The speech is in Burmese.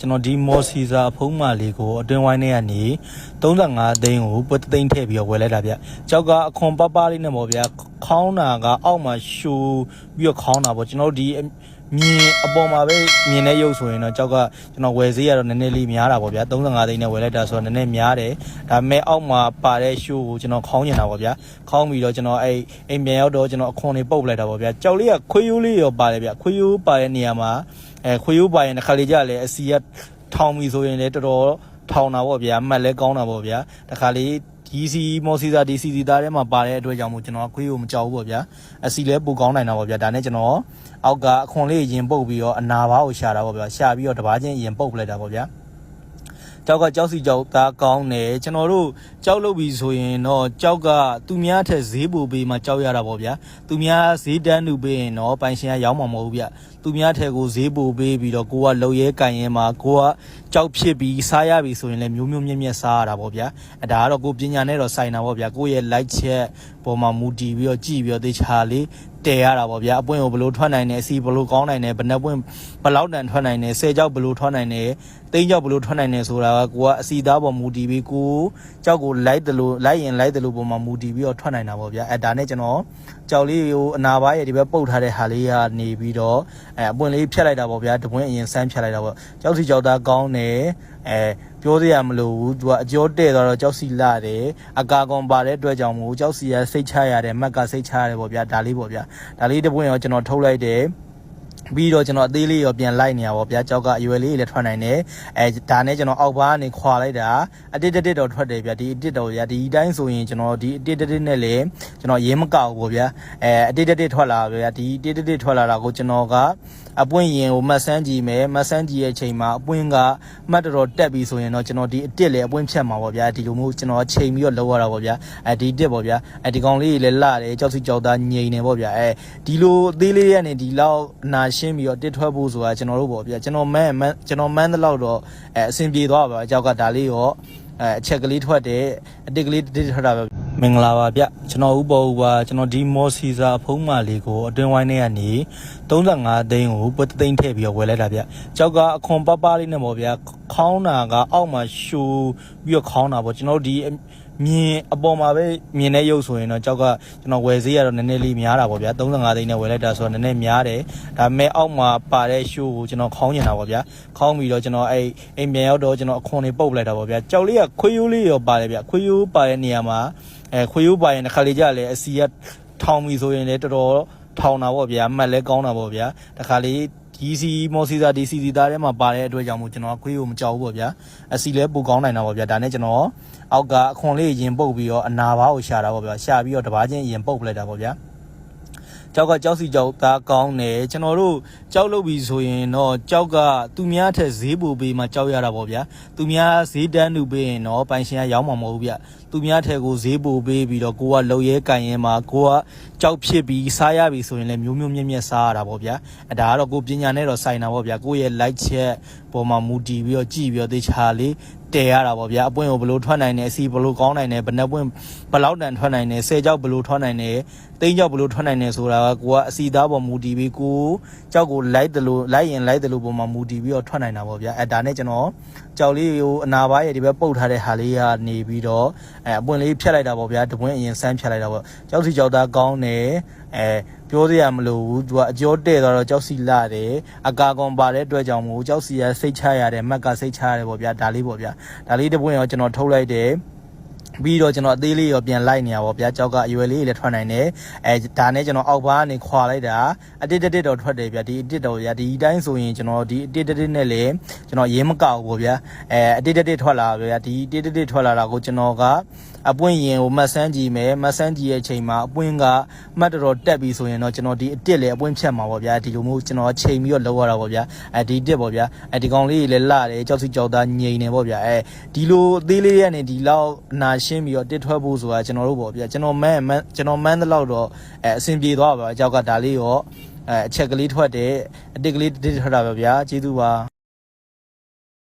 ကျွန်တော်ဒီမော်စီစာအဖုံးမလေးကိုအတွင်းဝိုင်းထဲကနေ35သိန်းကိုပုတ်သိန်းထည့်ပြီးတော့ဝယ်လိုက်တာဗျကြောက်ကအခွန်ပပလေးနဲ့ပေါ့ဗျာခေါင်းတာကအောက်မှာရှူပြီးတော့ခေါင်းတာပေါ့ကျွန်တော်တို့ဒီ မြင်အပေါ်မှာပဲမြင်တဲ့ရုပ်ဆိုရင်တော့ကြောက်ကကျွန်တော်ဝယ်ဈေးရတော့နည်းနည်းလေးများတာပေါ့ဗျာ35သိန်းနဲ့ဝယ်လိုက်တာဆိုတော့နည်းနည်းများတယ်ဒါပေမဲ့အောက်မှာပါတဲ့ရှူကိုကျွန်တော်ခေါင်းနေတာပေါ့ဗျာခေါင်းပြီးတော့ကျွန်တော်အဲ့အိမ်ပြန်ရောက်တော့ကျွန်တော်အခွန်တွေပုတ်လိုက်တာပေါ့ဗျာကြောက်လေးကခွေးရိုးလေးရောပါတယ်ဗျခွေးရိုးပါတဲ့နေရာမှာအဲခွေးရိုးပါရင်တစ်ခါလေကြာလဲအစီကထောင်ပြီဆိုရင်လည်းတော်တော်ထောင်တာပေါ့ဗျာအမှတ်လည်းကောင်းတာပေါ့ဗျာတခါလေး ဒီစီမော်စီစာဒီစီစီသားထဲမှာပါတဲ့အတွက်ကြောင့်မို့ကျွန်တော်ခွေးကိုမကြောက်ဘူးပေါ့ဗျာအစီလည်းပိုကောင်းနိုင်တာပေါ့ဗျာဒါနဲ့ကျွန်တော်အောက်ကအခွန်လေးရင်ပုတ်ပြီးတော့အနာဘားကိုရှာတာပေါ့ဗျာရှာပြီးတော့တပားချင်းရင်ပုတ်ပလိုက်တာပေါ့ဗျာကြောက်ကကြောက်စီကြောက်သားကောင်းတယ်ကျွန်တော်တို့ ကြောက်လို့ပြီဆိုရင်တော့ကြောက်ကသူများထက်ဈေးပိုပေးမှကြောက်ရတာပေါ့ဗျာသူများဈေးတန်းတူပေးရင်တော့ပိုင်ရှင်ကရောင်းမှာမဟုတ်ဘူးဗျသူများထက်ကိုဈေးပိုပေးပြီးတော့ကိုကလုံရဲကန်ရဲမှာကိုကကြောက်ဖြစ်ပြီးစားရပြီဆိုရင်လည်းမျိုးမျိုးမြက်မြက်စားရတာပေါ့ဗျာအဲဒါကတော့ကိုပညာနဲ့တော့ဆိုင်တာပေါ့ဗျာကိုရဲ့ like ချက်ပေါ်မှာမူတည်ပြီးတော့ကြည့်ပြီးတော့တေချာလေးတည်ရတာပေါ့ဗျာအပွင့်ကိုဘယ်လိုထွက်နိုင်တယ်အစီဘယ်လိုကောင်းနိုင်တယ်ဘယ်နှပွင့်ဘယ်လောက်တန်ထွက်နိုင်တယ်ဆယ်ကြောက်ဘယ်လိုထွက်နိုင်တယ်တိန်းကြောက်ဘယ်လိုထွက်နိုင်တယ်ဆိုတာကကိုကအစီသားပေါ်မူတည်ပြီးကိုကြောက်ကိုလိုက်တယ်လို့လိုက်ရင်လိုက်တယ်လို့ပေါ်မှာမူတည်ပြီးတော့ထွက်နိုင်တာပေါ့ဗျာအဲဒါနဲ့ကျွန်တော်ကြောက်လေးကိုအနာပါရဲ့ဒီဘက်ပုတ်ထားတဲ့ဟာလေးကနေပြီးတော့အဲအပွင့်လေးဖြတ်လိုက်တာပေါ့ဗျာတပွင့်အရင်ဆန်းဖြတ်လိုက်တာပေါ့ကြောက်စီကြောက်သားကောင်းတယ်အဲပြောစရာမလိုဘူးသူကအကျော်တဲ့သွားတော့ကြောက်စီလာတယ်အကာကွန်ပါတဲ့အတွက်ကြောင့်မို့ကြောက်စီရစိတ်ချရတယ်မက်ကစိတ်ချရတယ်ပေါ့ဗျာဒါလေးပေါ့ဗျာဒါလေးတပွင့်ရောကျွန်တော်ထုတ်လိုက်တယ် ပြီးတော့ကျွန်တော်အသေးလေးရောပြန်လိုက်နေရပါဗျာကြောက်ကအရွယ်လေးတွေလည်းထွက်နိုင်တယ်အဲဒါနဲ့ကျွန်တော်အောက်ဘားကနေခွာလိုက်တာအတစ်တစ်တော့ထွက်တယ်ဗျာဒီအတစ်တော့ဗျာဒီအတိုင်းဆိုရင်ကျွန်တော်ဒီအတစ်တစ်နဲ့လည်းကျွန်တော်ရင်းမကောက်ဘူးဗျာအဲအတစ်တစ်ထွက်လာဗျာဒီအတစ်တစ်ထွက်လာတာကိုကျွန်တော်ကအပွင့်ရင်ကိုမတ်ဆန်းကြည့်မယ်မတ်ဆန်းကြည့်ရဲ့အချိန်မှာအပွင့်ကမှတ်တော်တော်တက်ပြီဆိုရင်တော့ကျွန်တော်ဒီအတစ်လေအပွင့်ဖြတ်မှာပေါ့ဗျာဒီလိုမျိုးကျွန်တော်ချိန်ပြီးတော့လောက်ရတာပေါ့ဗျာအဲဒီတစ်ပေါ့ဗျာအဲဒီကောင်လေးတွေလည်းလှတယ်ကြောက်စီကြောက်သားငြိမ်နေပေါ့ဗျာအဲဒီလိုအသေးလေးရနေဒီလောက်အနာရှင်းပြီးတော့တစ်ထွက်ဖို့ဆိုတာကျွန်တော်တို့ပေါ့ဗျာကျွန်တော်မန်းမန်းကျွန်တော်မန်းတဲ့လောက်တော့အဲအဆင်ပြေသွားပါဗျာကြောက်ကဒါလေးရောအဲအချက်ကလေးထွက်တယ်အတစ်ကလေးတစ်ထွက်တာပဲမင်္ဂလာပါဗျကျွန်တော်ဥပ္ပဥပါကျွန်တော်ဒီမော်စီစာအဖုံးမလေးကိုအတွင်းဝိုင်းထဲကနေ35သိန်းကိုပုတ်သိန်းထည့်ပြီးတော့ဝယ်လိုက်တာဗျကြောက်ကအခွန်ပပလေးနဲ့ပေါ့ဗျာခေါင်းတာကအောက်မှာရှူပြီးတော့ခေါင်းတာပေါ့ကျွန်တော်တို့ဒီ မြင်အပေါ်မှာပဲမြင်တဲ့ရုပ်ဆိုရင်တော့ကြောက်ကကျွန်တော်ဝယ်ဈေးရတော့နည်းနည်းလေးများတာပေါ့ဗျာ35သိန်းနဲ့ဝယ်လိုက်တာဆိုတော့နည်းနည်းများတယ်ဒါပေမဲ့အောက်မှာပါတဲ့ရှိုးကိုကျွန်တော်ခေါင်းနေတာပေါ့ဗျာခေါင်းပြီးတော့ကျွန်တော်အဲ့အိမ်ပြန်ရောက်တော့ကျွန်တော်အခွန်တွေပုတ်လိုက်တာပေါ့ဗျာကြောက်လေးကခွေးရိုးလေးရောပါတယ်ဗျာခွေးရိုးပါတဲ့နေရာမှာအဲခွေးရိုးပါရင်တစ်ခါလေကြာလဲအစီကထောင်ပြီဆိုရင်လည်းတော်တော်ထောင်တာပေါ့ဗျာအမှတ်လည်းကောင်းတာပေါ့ဗျာတစ်ခါလေး ဒီစီမော်စီစာဒီစီစီသားထဲမှာပါတဲ့အတွက်ကြောင့်မို့ကျွန်တော်ခွေးကိုမကြောက်ဘူးပေါ့ဗျာအစီလည်းပိုကောင်းနိုင်တာပေါ့ဗျာဒါနဲ့ကျွန်တော်အောက်ကအခွန်လေးရင်ပုတ်ပြီးတော့အနာဘားကိုရှာတာပေါ့ဗျာရှာပြီးတော့တပားချင်းရင်ပုတ်ပလိုက်တာပေါ့ဗျာ ကြောက်ကကြောက်စီကြောက်သားကောင်းတယ်ကျွန်တော်တို့ကြောက်လို့ပြီဆိုရင်တော့ကြောက်ကသူများထက်ဈေးပိုပေးမှကြောက်ရတာပေါ့ဗျာသူများဈေးတန်းတူပေးရင်တော့ပိုင်ရှင်ကရောင်းမှာမဟုတ်ဘူးဗျသူများထက်ကိုဈေးပိုပေးပြီးတော့ကိုကလုံရဲကန်ရဲမှာကိုကကြောက်ဖြစ်ပြီးစားရပြီဆိုရင်လည်းမျိုးမျိုးမြက်မြက်စားရတာပေါ့ဗျာအဲဒါကတော့ကိုပညာနဲ့တော့ဆိုင်တာပေါ့ဗျာကိုရဲ့ like ချက်ပေါ်မှာမူတည်ပြီးတော့ကြည့်ပြီးတော့တေချာလေး တည်ရတာပေါ့ဗျာအပွင့်ကိုဘယ်လိုထွက်နိုင်တယ်အစီဘယ်လိုကောင်းနိုင်တယ်ဘယ်နှပွင့်ဘယ်လောက်တန်ထွက်နိုင်တယ်ဆယ်ကြောက်ဘယ်လိုထွက်နိုင်တယ်တိန်းကြောက်ဘယ်လိုထွက်နိုင်တယ်ဆိုတာကကိုကအစီသားပေါ်မူတည်ပြီးကိုကြောက်ကိုလိုက်တယ်လို့လိုက်ရင်လိုက်တယ်လို့ပေါ်မှာမူတည်ပြီးတော့ထွက်နိုင်တာပေါ့ဗျာအဲဒါနဲ့ကျွန်တော်ကြောက်လေးကိုအနာပါရဲ့ဒီဘက်ပုတ်ထားတဲ့ဟာလေးကနေပြီးတော့အဲအပွင့်လေးဖြတ်လိုက်တာပေါ့ဗျာတပွင့်အရင်ဆန်းဖြတ်လိုက်တာပေါ့ကြောက်စီကြောက်သားကောင်းတယ်အဲ ပြောစရာမလိုဘူးသူကအကျော်တဲ့သွားတော့ကြောက်စီလာတယ်အကာကွန်ပါတဲ့အတွက်ကြောင့်မို့ကြောက်စီရစိတ်ချရတယ်မက်ကစိတ်ချရတယ်ပေါ့ဗျာဒါလေးပေါ့ဗျာဒါလေးတပွင့်ရောကျွန်တော်ထုတ်လိုက်တယ်ပြီးတော့ကျွန်တော်အသေးလေးရောပြန်လိုက်နေရပါဗျာကြောက်ကအရွယ်လေးတွေလည်းထွက်နိုင်တယ်အဲဒါနဲ့ကျွန်တော်အောက်ဘားကနေခွာလိုက်တာအတစ်တစ်တော့ထွက်တယ်ဗျာဒီအတစ်တော့ဗျာဒီအတိုင်းဆိုရင်ကျွန်တော်ဒီအတစ်တစ်နဲ့လည်းကျွန်တော်ရင်းမကောက်ဘူးဗျာအဲအတစ်တစ်ထွက်လာဗျာဒီအတစ်တစ်ထွက်လာတာကိုကျွန်တော်က အပွင့်ရင်ကိုမတ်ဆန်းကြည့်မယ်မတ်ဆန်းကြည့်ရဲ့အချိန်မှာအပွင့်ကမှတ်တော်တော်တက်ပြီဆိုရင်တော့ကျွန်တော်ဒီအတစ်လေအပွင့်ဖြတ်မှာပေါ့ဗျာဒီလိုမျိုးကျွန်တော်ချိန်ပြီးတော့လောက်ရတာပေါ့ဗျာအဲဒီတစ်ပေါ့ဗျာအဲဒီကောင်လေးတွေလည်းလှတယ်ကြောက်စီကြောက်သားငြိမ်နေပေါ့ဗျာအဲဒီလိုအသေးလေးရနေဒီလောက်အနာရှင်းပြီးတော့တစ်ထွက်ဖို့ဆိုတာကျွန်တော်တို့ပေါ့ဗျာကျွန်တော်မန်းမန်းကျွန်တော်မန်းတဲ့လောက်တော့အဲအဆင်ပြေသွားပါဗျာအကြောက်ကဒါလေးရောအဲအချက်ကလေးထွက်တယ်အတစ်ကလေးတစ်ထွက်တာပဲဗျာကျေးဇူးပါ